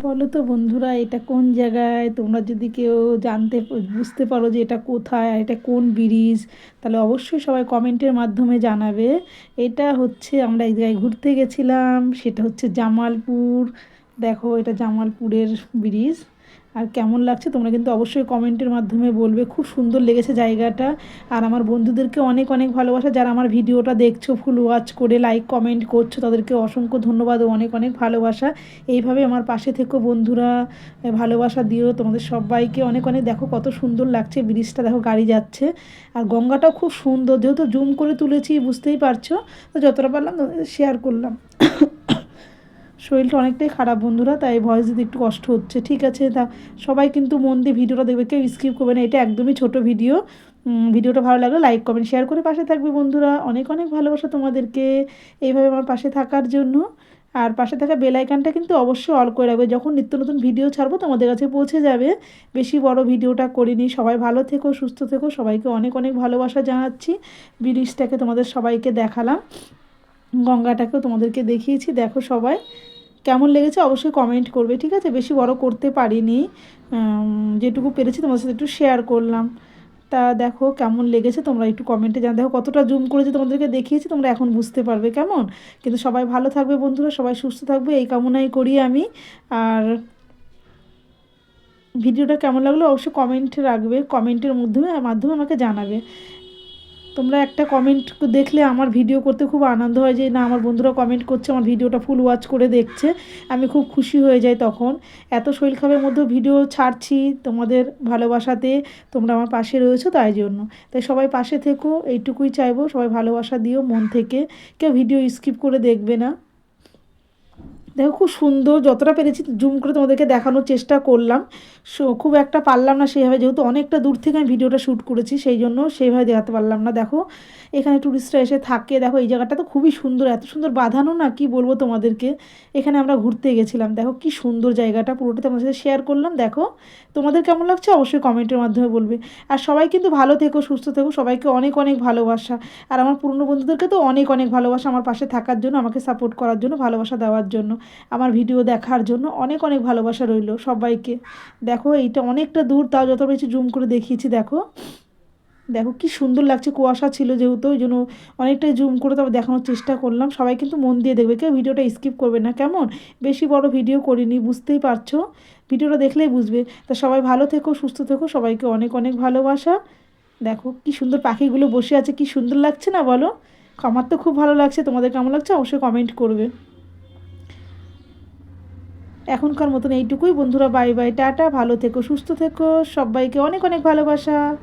বলো তো বন্ধুরা, এটা কোন জায়গায়? তোমরা যদি কেউ জানতে বুঝতে পারো যে এটা কোথায় এটা কোন ব্রিজ, তাহলে অবশ্যই সবাই কমেন্টের মাধ্যমে জানাবে। এটা হচ্ছে আমরা এক জায়গায় ঘুরতে গেছিলাম, সেটা হচ্ছে জামালপুর। দেখো এটা জামালপুরের ব্রিজ। আর কেমন লাগছে তোমরা কিন্তু অবশ্যই কমেন্টের মাধ্যমে বলবে। খুব সুন্দর লেগেছে জায়গাটা। আর আমার বন্ধুদেরকে অনেক অনেক ভালোবাসা। যারা আমার ভিডিওটা দেখছ, ফুল ওয়াচ করে লাইক, কমেন্ট করছ, তাদেরকে অসংখ্য ধন্যবাদ ও অনেক অনেক ভালোবাসা। এইভাবে আমার পাশে থেকো বন্ধুরা। ভালোবাসা দিও তোমাদের সবাইকে। অনেক অনেক দেখো কত সুন্দর লাগছে। ব্রিজটা দেখো, গাড়ি যাচ্ছে। আর গঙ্গাটাও খুব সুন্দর। যেহেতু জুম করে তুলেছি, বুঝতেই পারছ। তো যতটা পারলাম শেয়ার করলাম। শরীরটা অনেকটাই খারাপ বন্ধুরা, তাই ভয়েস দিতে একটু কষ্ট হচ্ছে। ঠিক আছে, তা সবাই কিন্তু মন দিয়ে ভিডিওটা দেখবে, কেউ স্কিপ করবে না, এটা একদমই ছোট ভিডিও। ভিডিওটা ভালো লাগলে লাইক কমেন্ট শেয়ার করে পাশে থাকবে বন্ধুরা। অনেক অনেক ভালোবাসা তোমাদেরকে এইভাবে আমার পাশে থাকার জন্য। আর পাশে থাকা বেলাইকানটা কিন্তু অবশ্যই অল করে রাখবে। যখন নিত্য নতুন ভিডিও ছাড়বো, তোমাদের কাছে পৌঁছে যাবে। বেশি বড় ভিডিওটা করিনি। সবাই ভালো থেকো, সুস্থ থেকো। সবাইকে অনেক অনেক ভালোবাসা জানাচ্ছি। ব্রিজটাকে তোমাদের সবাইকে দেখালাম। গঙ্গাটাকেও তোমাদেরকে দেখিয়েছি। দেখো সবাই। কেমন লেগেছে অবশ্যই কমেন্ট করবে, ঠিক আছে? বেশি বড় করতে পারিনি। যেটুকু পেরেছি তোমাদের সাথে একটু শেয়ার করলাম। তা দেখো কেমন লেগেছে, তোমরা একটু কমেন্টে জান দেখো কতটা জুম করেছি তোমাদেরকে দেখিয়েছি, তোমরা এখন বুঝতে পারবে কেমন? কিন্তু সবাই ভালো থাকবে বন্ধুরা, সবাই সুস্থ থাকবে, এই কামনাই করি আমি। আর ভিডিওটা কেমন লাগল অবশ্যই কমেন্টে রাখবে কমেন্টের মাধ্যমে মাধ্যমে আমাকে জানাবে। তোমরা একটা কমেন্ট দেখলে আমার ভিডিও করতে খুব আনন্দ হয় যে, না, আমার বন্ধুরা কমেন্ট করছে, আমার ভিডিওটা ফুল ওয়াচ করে দেখছে। আমি খুব খুশি হয়ে যাই তখন। এত শৈল খাবের মধ্যেও ভিডিও ছাড়ছি তোমাদের ভালোবাসাতে, তোমরা আমার পাশে রয়েছো তাই জন্য। তাই সবাই পাশে থেকো, এইটুকুই চাইব। সবাই ভালোবাসা দিও মন থেকে। কেউ ভিডিও স্কিপ করে দেখবে না। দেখো, খুব সুন্দর যতটা পেরেছি, জুম করে তোমাদেরকে দেখানোর চেষ্টা করলাম। সো, খুব একটা পারলাম না সেইভাবে, যেহেতু অনেকটা দূর থেকে আমি ভিডিওটা শ্যুট করেছি, সেই জন্য সেইভাবে দেখাতে পারলাম না। দেখো, এখানে ট্যুরিস্টরা এসে থাকে। দেখো, এই জায়গাটা তো খুবই সুন্দর, এত সুন্দর বাঁধানো না, কি বলব তোমাদেরকে? এখানে আমরা ঘুরতে গেছিলাম। দেখো, কি সুন্দর জায়গাটা, পুরোটা তোমাদের সাথে শেয়ার করলাম। দেখো, তোমাদের কেমন লাগছে? অবশ্যই কমেন্টের মাধ্যমে বলবে। আর সবাই কিন্তু ভালো থেকো, সুস্থ থেকো, সবাইকে অনেক অনেক ভালোবাসা। আর আমার পুরনো বন্ধুদেরকে তো অনেক অনেক ভালোবাসা আমার পাশে থাকার জন্য, আমাকে সাপোর্ট করার জন্য, ভালোবাসা দেওয়ার জন্য। আমার ভিডিও দেখার জন্য অনেক অনেক ভালোবাসা রইল সবাইকে। দেখো, এইটা অনেকটা দূর, তাও যত বেশি জুম করে দেখিয়েছি, দেখো। দেখো, কি সুন্দর লাগছে, কুয়াশা ছিল যেহেতু, ওই জন্য অনেকটাই জুম করে তবে দেখানোর চেষ্টা করলাম। সবাই কিন্তু মন দিয়ে দেখবে, কেউ ভিডিওটা স্কিপ করবে না। কেমন? বেশি বড় ভিডিও করিনি, বুঝতেই পারছ? ভিডিওটা দেখলেই বুঝবে। তা সবাই ভালো থেকো, সুস্থ থেকো, সবাইকে অনেক অনেক ভালোবাসা। দেখো, কি সুন্দর পাখিগুলো বসে আছে, কি সুন্দর লাগছে না বলো? আমার তো খুব ভালো লাগছে, তোমাদের কেমন লাগছে? অবশ্যই কমেন্ট করবে। এখনকার মতন এইটুকুই। বন্ধুরা, বাই বাই, টাটা, ভালো থেকো, সুস্থ থেকো, সবাইকে অনেক অনেক ভালোবাসা।